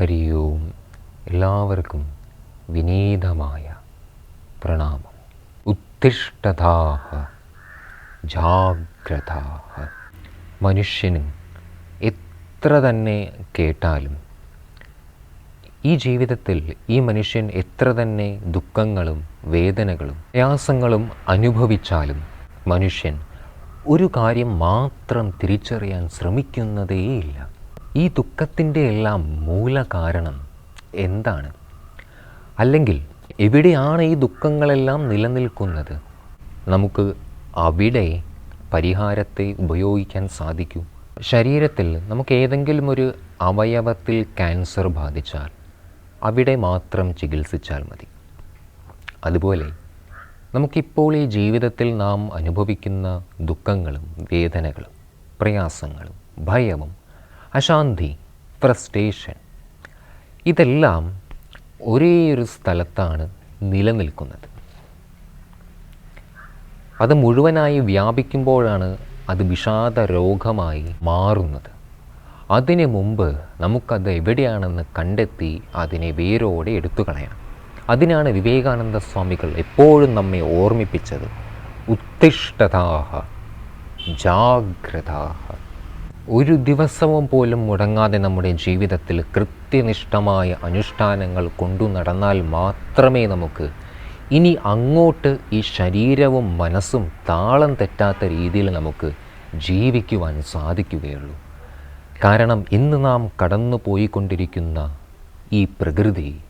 ഹരി ഓം എല്ലാവർക്കും വിനീതമായ പ്രണാമം. ഉത്തിഷ്ഠതാഹ ജാഗ്രതാഹ മനുഷ്യന് എത്ര തന്നെ കേട്ടാലും ഈ ജീവിതത്തിൽ ഈ മനുഷ്യൻ എത്ര തന്നെ ദുഃഖങ്ങളും വേദനകളും പ്രയാസങ്ങളും അനുഭവിച്ചാലും മനുഷ്യൻ ഒരു കാര്യം മാത്രം തിരിച്ചറിയാൻ ശ്രമിക്കുന്നതേയില്ല. ഈ ദുഃഖത്തിന്റെ എല്ലാം മൂലകാരണം എന്താണ്? അല്ലെങ്കിൽ എവിടെയാണ് ഈ ദുഃഖങ്ങളെല്ലാം നിലനിൽക്കുന്നത്? നമുക്ക് അവിടെ പരിഹാരത്തെ ഉപയോഗിക്കാൻ സാധിക്കൂ. ശരീരത്തിൽ നമുക്ക് ഏതെങ്കിലും ഒരു അവയവത്തിൽ ക്യാൻസർ ബാധിച്ചാൽ അവിടെ മാത്രം ചികിത്സിച്ചാൽ മതി. അതുപോലെ നമുക്കിപ്പോൾ ഈ ജീവിതത്തിൽ നാം അനുഭവിക്കുന്ന ദുഃഖങ്ങളും വേദനകളും പ്രയാസങ്ങളും ഭയവും അശാന്തി ഫ്രസ്ട്രേഷൻ ഇതെല്ലാം ഒരേ ഒരു സ്ഥലത്താണ് നിലനിൽക്കുന്നത്. അത് മുഴുവനായി വ്യാപിക്കുമ്പോഴാണ് അത് വിഷാദ രോഗമായി മാറുന്നത്. അതിനു മുമ്പ് നമുക്കത് എവിടെയാണെന്ന് കണ്ടെത്തി അതിനെ വേരോടെ എടുത്തു കളയാം അതിനാണ് വിവേകാനന്ദ സ്വാമികൾ എപ്പോഴും നമ്മെ ഓർമ്മിപ്പിച്ചത്. ഉത്തിഷ്ഠതാഹ ജാഗ്രതാഹ. ഒരു ദിവസവും പോലും മുടങ്ങാതെ നമ്മുടെ ജീവിതത്തിൽ കൃത്യനിഷ്ഠമായ അനുഷ്ഠാനങ്ങൾ കൊണ്ടു നടന്നാൽ മാത്രമേ നമുക്ക് ഇനി അങ്ങോട്ട് ഈ ശരീരവും മനസ്സും താളം തെറ്റാത്ത രീതിയിൽ നമുക്ക് ജീവിക്കുവാൻ സാധിക്കുകയുള്ളൂ. കാരണം ഇന്ന് നാം കടന്നു പോയിക്കൊണ്ടിരിക്കുന്ന ഈ പ്രകൃതി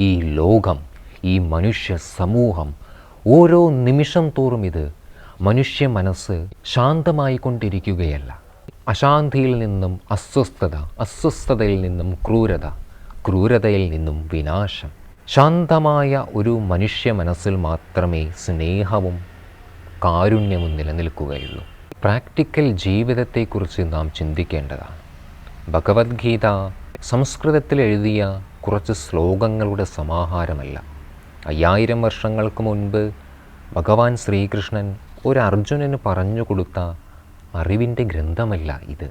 ഈ ലോകം ഈ മനുഷ്യ സമൂഹം ഓരോ നിമിഷം തോറും ഇത് മനുഷ്യ മനസ്സ് ശാന്തമായിക്കൊണ്ടിരിക്കുകയല്ല. അശാന്തിയിൽ നിന്നും അസ്വസ്ഥത അസ്വസ്ഥതയിൽ നിന്നും ക്രൂരത ക്രൂരതയിൽ നിന്നും വിനാശം. ശാന്തമായ ഒരു മനുഷ്യ മനസ്സിൽ മാത്രമേ സ്നേഹവും കാരുണ്യവും നിലനിൽക്കുകയുള്ളൂ. പ്രാക്ടിക്കൽ ജീവിതത്തെക്കുറിച്ച് നാം ചിന്തിക്കേണ്ടതാണ്. ഭഗവത്ഗീത സംസ്കൃതത്തിൽ എഴുതിയ കുറച്ച് ശ്ലോകങ്ങളുടെ സമാഹാരമല്ല. അയ്യായിരം വർഷങ്ങൾക്ക് മുൻപ് ഭഗവാൻ ശ്രീകൃഷ്ണൻ ഒരു അർജുനന് പറഞ്ഞു കൊടുത്ത അറിവിന്റെ ഗ്രന്ഥമല്ല ഇത്.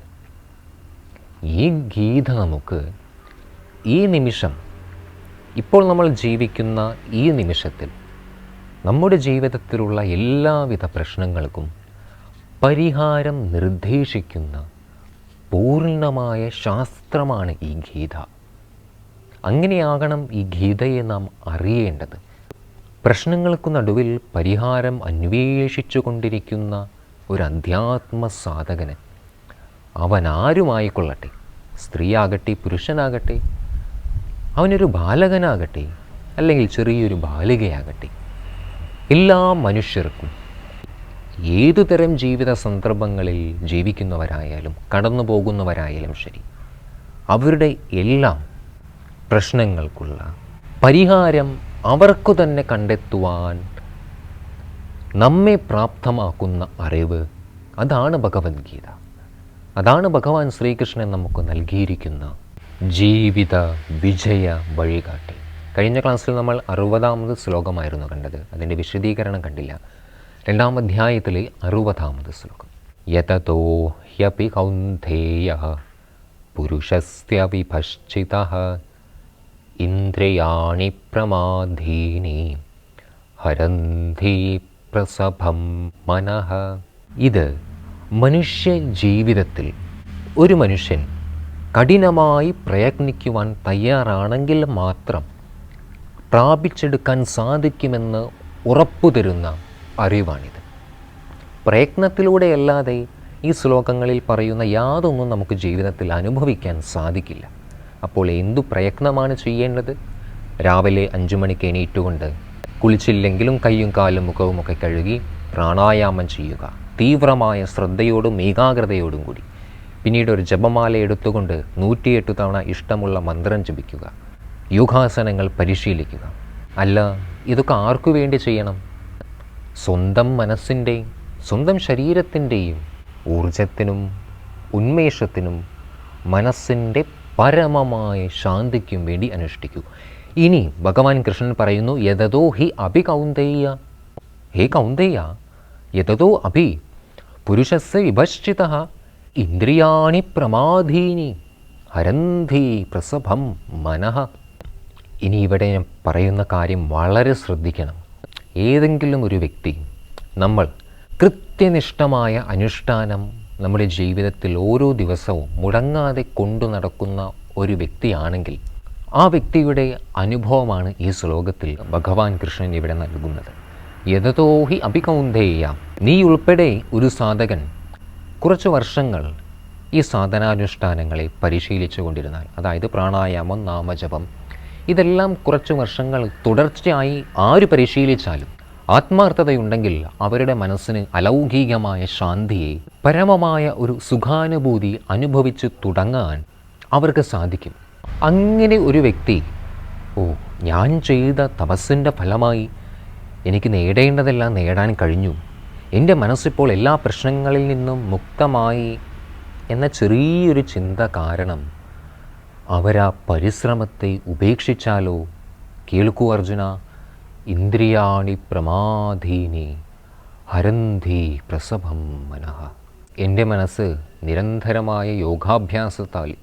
ഈ ഗീത നമുക്ക് ഈ നിമിഷം ഇപ്പോൾ നമ്മൾ ജീവിക്കുന്ന ഈ നിമിഷത്തിൽ നമ്മുടെ ജീവിതത്തിലുള്ള എല്ലാവിധ പ്രശ്നങ്ങൾക്കും പരിഹാരം നിർദ്ദേശിക്കുന്ന പൂർണമായ ശാസ്ത്രമാണ് ഈ ഗീത. അങ്ങനെയാകണം ഈ ഗീതയെ നാം അറിയേണ്ടത്. പ്രശ്നങ്ങൾക്കു നടുവിൽ പരിഹാരം അന്വേഷിച്ചു കൊണ്ടിരിക്കുന്ന ഒരു അധ്യാത്മ സാധകന്. അവൻ ആരുമായിക്കൊള്ളട്ടെ സ്ത്രീയാകട്ടെ പുരുഷനാകട്ടെ? അവനൊരു ബാലകനാകട്ടെ? അല്ലെങ്കിൽ ചെറിയൊരു ബാലികയാകട്ടെ? എല്ലാ മനുഷ്യർക്കും ഏതു തരം ജീവിത സന്ദർഭങ്ങളിൽ ജീവിക്കുന്നവരായാലും കടന്നു പോകുന്നവരായാലും ശരി അവരുടെ എല്ലാം പ്രശ്നങ്ങൾക്കുള്ള പരിഹാരം അവർക്കു തന്നെ കണ്ടെത്തുവാൻ നമ്മെ പ്രാപ്തമാക്കുന്ന അറിവ് അതാണ് ഭഗവത്ഗീത. അതാണ് ഭഗവാൻ ശ്രീകൃഷ്ണൻ നമുക്ക് നൽകിയിരിക്കുന്ന ജീവിത വിജയ വഴികാട്ടി. കഴിഞ്ഞ ക്ലാസ്സിൽ നമ്മൾ അറുപതാമത് ശ്ലോകമായിരുന്നു കണ്ടത്. അതിന്റെ വിശദീകരണം കണ്ടില്ല. രണ്ടാം അധ്യായത്തിലെ അറുപതാമത് ശ്ലോകം. യതോ ഹ്യപി കൗന്ധേയ പുരുഷസ്യ വിഭശ്ചിത ഇന്ദ്രിയാണി പ്രമാധീനി ഹരന്തി പ്രസഭം മനഃ ഇത് മനുഷ്യ ജീവിതത്തിൽ ഒരു മനുഷ്യൻ കഠിനമായി പ്രയത്നിക്കുവാൻ തയ്യാറാണെങ്കിൽ മാത്രം പ്രാപിച്ചെടുക്കാൻ സാധിക്കുമെന്ന് ഉറപ്പു തരുന്ന അറിവാണിത്. പ്രയത്നത്തിലൂടെയല്ലാതെ ഈ ശ്ലോകങ്ങളിൽ പറയുന്ന യാതൊന്നും നമുക്ക് ജീവിതത്തിൽ അനുഭവിക്കാൻ സാധിക്കില്ല. അപ്പോൾ എന്തു പ്രയത്നമാണ് ചെയ്യേണ്ടത്? രാവിലെ അഞ്ചു മണിക്ക് എണീറ്റുകൊണ്ട് കുളിച്ചില്ലെങ്കിലും കൈയും കാലും മുഖവും ഒക്കെ കഴുകി പ്രാണായാമം ചെയ്യുക. തീവ്രമായ ശ്രദ്ധയോടും ഏകാഗ്രതയോടും കൂടി. പിന്നീട് ഒരു ജപമാല എടുത്തുകൊണ്ട് നൂറ്റിയെട്ട് തവണ ഇഷ്ടമുള്ള മന്ത്രം ജപിക്കുക. യോഗാസനങ്ങൾ പരിശീലിക്കുക. അല്ല ഇതൊക്കെ ആർക്കു വേണ്ടി ചെയ്യണം? സ്വന്തം മനസ്സിന്റെയും സ്വന്തം ശരീരത്തിന്റെയും ഊർജത്തിനും ഉന്മേഷത്തിനും മനസ്സിന്റെ പരമമായ ശാന്തിക്കും വേണ്ടി അനുഷ്ഠിക്കൂ. ഇനി ഭഗവാൻ കൃഷ്ണൻ പറയുന്നു യഥതോ ഹി അഭി കൗന്ദേയ ഹേ കൗന്ദേയ യഥതോ അഭി പുരുഷസ് വിഭശ്ചിത ഇന്ദ്രിയാണി പ്രമാധീനി ഹരന്ധി പ്രസഭം മനഃ. ഇനി ഇവിടെ ഞാൻ പറയുന്ന കാര്യം വളരെ ശ്രദ്ധിക്കണം. ഏതെങ്കിലും ഒരു വ്യക്തി നമ്മൾ കൃത്യനിഷ്ഠമായ അനുഷ്ഠാനം നമ്മുടെ ജീവിതത്തിൽ ഓരോ ദിവസവും മുടങ്ങാതെ കൊണ്ടു നടക്കുന്ന ഒരു വ്യക്തിയാണെങ്കിൽ ആ വ്യക്തിയുടെ അനുഭവമാണ് ഈ ശ്ലോകത്തിൽ ഭഗവാൻ കൃഷ്ണൻ ഇവിടെ നൽകുന്നത്. യഥതോഹി അഭികൗന്ധേയ നീ ഉൾപ്പെടെ ഒരു സാധകൻ. കുറച്ച് വർഷങ്ങൾ ഈ സാധനാനുഷ്ഠാനങ്ങളെ പരിശീലിച്ചു കൊണ്ടിരുന്നാൽ അതായത് പ്രാണായാമം നാമജപം ഇതെല്ലാം കുറച്ച് വർഷങ്ങൾ തുടർച്ചയായി ആര് പരിശീലിച്ചാലും ആത്മാർത്ഥതയുണ്ടെങ്കിൽ അവരുടെ മനസ്സിന് അലൗകികമായ ശാന്തിയെ പരമമായ ഒരു സുഖാനുഭൂതി അനുഭവിച്ചു തുടങ്ങാൻ അവർക്ക് സാധിക്കും. അങ്ങനെ ഒരു വ്യക്തി ഓ ഞാൻ ചെയ്ത തപസ്സിന്റെ ഫലമായി എനിക്ക് നേടേണ്ടതെല്ലാം നേടാൻ കഴിഞ്ഞു. എന്റെ മനസ്സിപ്പോൾ എല്ലാ പ്രശ്നങ്ങളിൽ നിന്നും മുക്തമായി എന്ന ചെറിയൊരു ചിന്ത കാരണം അവരാ പരിശ്രമത്തെ ഉപേക്ഷിച്ചാലോ? കേൾക്കൂ അർജുന ഇന്ദ്രിയാണി പ്രമാധീനി ഹരന്തി പ്രസഭം മനഃ. എന്റെ മനസ്സ് നിരന്തരമായ യോഗാഭ്യാസത്താൽ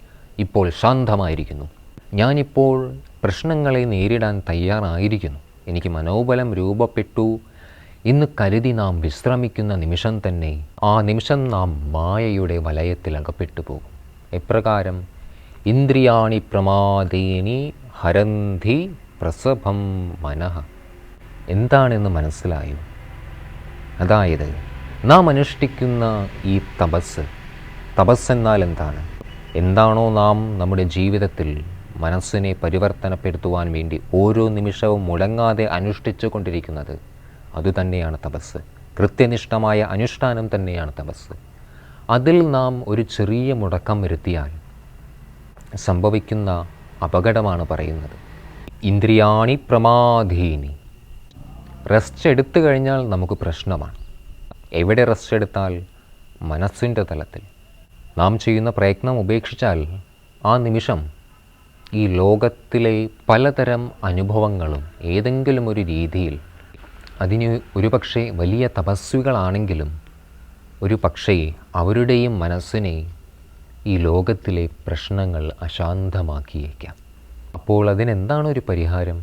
ഇപ്പോൾ ശാന്തമായിരിക്കുന്നു. ഞാനിപ്പോൾ പ്രശ്നങ്ങളെ നേരിടാൻ തയ്യാറായിരിക്കുന്നു. എനിക്ക് മനോബലം രൂപപ്പെട്ടു. ഇന്ന് കരുതി നാം വിശ്രമിക്കുന്ന നിമിഷം തന്നെ ആ നിമിഷം നാം മായയുടെ വലയത്തിൽ അകപ്പെട്ടു പോകും. എപ്രകാരം? ഇന്ദ്രിയാണി പ്രമാദേനി ഹരന്തി പ്രസഭം മനഃ. എന്താണെന്ന് മനസ്സിലായോ? അതായത് നാം അനുഷ്ഠിക്കുന്ന ഈ തപസ് തപസ് എന്നാൽ എന്താണ്? എന്താണോ നാം നമ്മുടെ ജീവിതത്തിൽ മനസ്സിനെ പരിവർത്തനപ്പെടുത്തുവാൻ വേണ്ടി ഓരോ നിമിഷവും മുടങ്ങാതെ അനുഷ്ഠിച്ചു കൊണ്ടിരിക്കുന്നത് അതുതന്നെയാണ് തപസ്. കൃത്യനിഷ്ഠമായ അനുഷ്ഠാനം തന്നെയാണ് തപസ്. അതിൽ നാം ഒരു ചെറിയ മുടക്കം വരുത്തിയാൽ സംഭവിക്കുന്ന അപകടമാണ് പറയുന്നത്. ഇന്ദ്രിയാണി പ്രമാധീനി. റെസ്റ്റ് എടുത്തു കഴിഞ്ഞാൽ നമുക്ക് പ്രശ്നമാണ്. എവിടെ റെസ്റ്റ് എടുത്താൽ മനസ്സിന്റെ തലത്തിൽ? നാം ചെയ്യുന്ന പ്രയത്നം ഉപേക്ഷിച്ചാൽ ആ നിമിഷം ഈ ലോകത്തിലെ പലതരം അനുഭവങ്ങളും ഏതെങ്കിലും ഒരു രീതിയിൽ അതിന് ഒരുപക്ഷെ വലിയ തപസ്വികളാണെങ്കിലും ഒരു പക്ഷേ അവരുടെയും മനസ്സിനെ ഈ ലോകത്തിലെ പ്രശ്നങ്ങൾ അശാന്തമാക്കിയേക്കാം. അപ്പോൾ അതിനെന്താണ് ഒരു പരിഹാരം?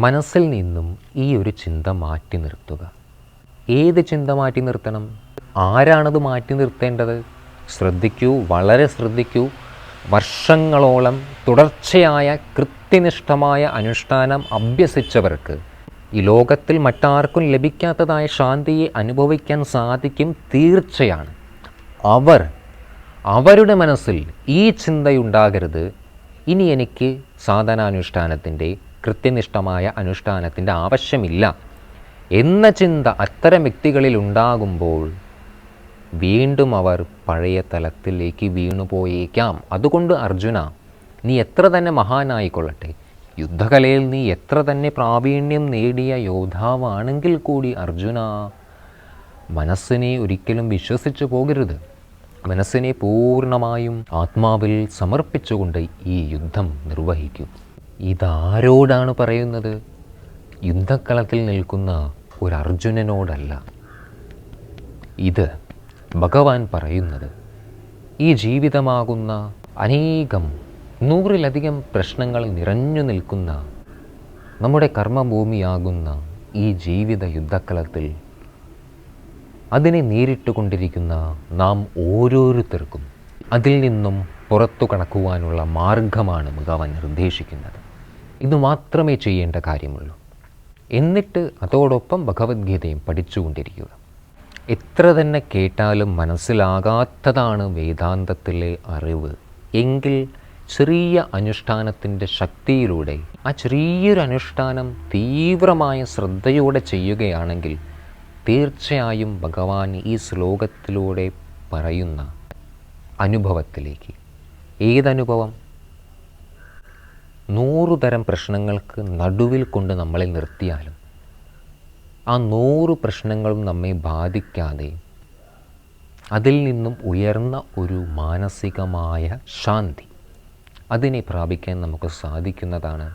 മനസ്സിൽ നിന്നും ഈ ഒരു ചിന്ത മാറ്റി നിർത്തുക. ഏത് ചിന്ത മാറ്റി നിർത്തണം? ആരാണത് മാറ്റി നിർത്തേണ്ടത്? ശ്രദ്ധിക്കൂ വളരെ ശ്രദ്ധിക്കൂ. വർഷങ്ങളോളം തുടർച്ചയായ കൃത്യനിഷ്ഠമായ അനുഷ്ഠാനം അഭ്യസിച്ചവർക്ക് ഈ ലോകത്തിൽ മറ്റാർക്കും ലഭിക്കാത്തതായ ശാന്തിയെ അനുഭവിക്കാൻ സാധിക്കും തീർച്ചയാണ്. അവർ അവരുടെ മനസ്സിൽ ഈ ചിന്തയുണ്ടാകരുത്. ഇനി എനിക്ക് സാധനാനുഷ്ഠാനത്തിന്റെ കൃത്യനിഷ്ഠമായ അനുഷ്ഠാനത്തിന്റെ ആവശ്യമില്ല. എന്ന ചിന്ത അത്തരം വ്യക്തികളിൽ ഉണ്ടാകുമ്പോൾ വീണ്ടും അവർ പഴയ തലത്തിലേക്ക് വീണുപോയേക്കാം. അതുകൊണ്ട് അർജുന നീ എത്ര തന്നെ മഹാനായിക്കൊള്ളട്ടെ. യുദ്ധകലയിൽ നീ എത്ര തന്നെ പ്രാവീണ്യം നേടിയ യോദ്ധാവാണെങ്കിൽ കൂടി അർജുന മനസ്സിനെ ഒരിക്കലും വിശ്വസിച്ചു പോകരുത്. മനസ്സിനെ പൂർണമായും ആത്മാവിൽ സമർപ്പിച്ചുകൊണ്ട് ഈ യുദ്ധം നിർവഹിക്കും. ഇതാരോടാണ് പറയുന്നത്? യുദ്ധക്കളത്തിൽ നിൽക്കുന്ന ഒരു അർജുനനോടല്ല. ഇത് ഭഗവാൻ പറയുന്നത് ഈ ജീവിതമാകുന്ന അനേകം നൂറിലധികം പ്രശ്നങ്ങൾ നിറഞ്ഞു നിൽക്കുന്ന നമ്മുടെ കർമ്മഭൂമിയാകുന്ന ഈ ജീവിത യുദ്ധക്കളത്തിൽ അതിനെ നേരിട്ടുകൊണ്ടിരിക്കുന്ന നാം ഓരോരുത്തർക്കും അതിൽ നിന്നും പുറത്തു കടക്കുവാനുള്ള മാർഗമാണ് ഭഗവാൻ നിർദ്ദേശിക്കുന്നത്. ഇത് മാത്രമേ ചെയ്യേണ്ട കാര്യമുള്ളൂ. എന്നിട്ട് അതോടൊപ്പം ഭഗവത്ഗീതയും പഠിച്ചുകൊണ്ടിരിക്കുക. എത്ര തന്നെ കേട്ടാലും മനസ്സിലാകാത്തതാണ് വേദാന്തത്തിലെ അറിവ്. എങ്കിൽ ചെറിയ അനുഷ്ഠാനത്തിന്റെ ശക്തിയിലൂടെ ആ ചെറിയൊരു അനുഷ്ഠാനം തീവ്രമായ ശ്രദ്ധയോടെ ചെയ്യുകയാണെങ്കിൽ തീർച്ചയായും ഭഗവാൻ ഈ ശ്ലോകത്തിലൂടെ പറയുന്ന അനുഭവത്തിലേക്ക്. ഏതനുഭവം? നൂറുതരം പ്രശ്നങ്ങൾക്ക് നടുവിൽ കൊണ്ട് നമ്മളെ നിർത്തിയാലും ആ നൂറ് പ്രശ്നങ്ങളും നമ്മെ ബാധിക്കാതെ അതിൽ നിന്നും ഉയർന്ന ഒരു മാനസികമായ ശാന്തി അതിനെ പ്രാപിക്കാൻ നമുക്ക് സാധിക്കുന്നതാണ്.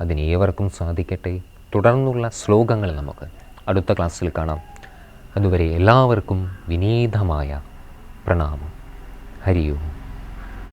അതിനേവർക്കും സാധിക്കട്ടെ. തുടർന്നുള്ള ശ്ലോകങ്ങൾ നമുക്ക് അടുത്ത ക്ലാസ്സിൽ കാണാം. അതുവരെ എല്ലാവർക്കും വിനീതമായ പ്രണാമം. ഹരി ഓം